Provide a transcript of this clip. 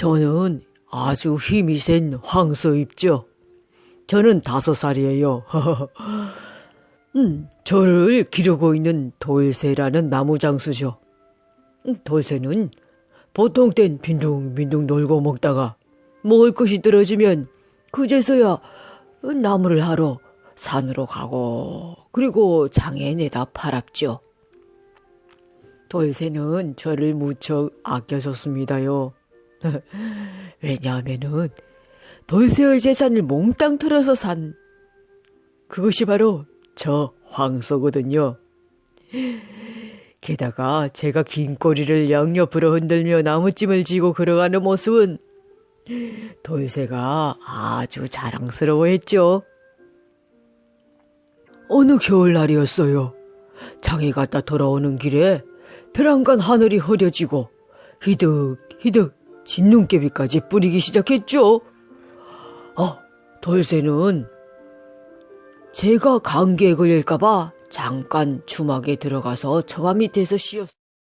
저는 아주 힘이 센 황소 입죠. 저는 다섯 살이에요. 음, 저를 기르고 있는 돌쇠라는 나무 장수죠. 음, 돌쇠는 보통 땐 빈둥빈둥 놀고 먹다가 먹을 것이 떨어지면 그제서야 나무를 하러 산으로 가고 그리고 장에 내다 팔았죠. 돌쇠는 저를 무척 아껴줬습니다요. 왜냐하면은 돌쇠의 재산을 몽땅 털어서 산 그것이 바로 저 황소거든요. 게다가 제가 긴 꼬리를 양옆으로 흔들며 나무찜을 쥐고 걸어가는 모습은 돌쇠가 아주 자랑스러워했죠. 어느 겨울날이었어요. 장에 갔다 돌아오는 길에 벼랑간 하늘이 흐려지고 히득히득 진눈깨비까지 뿌리기 시작했죠. 아, 돌쇠는 제가 감기에 걸릴까봐 잠깐 주막에 들어가서 처마 밑에서 쉬었.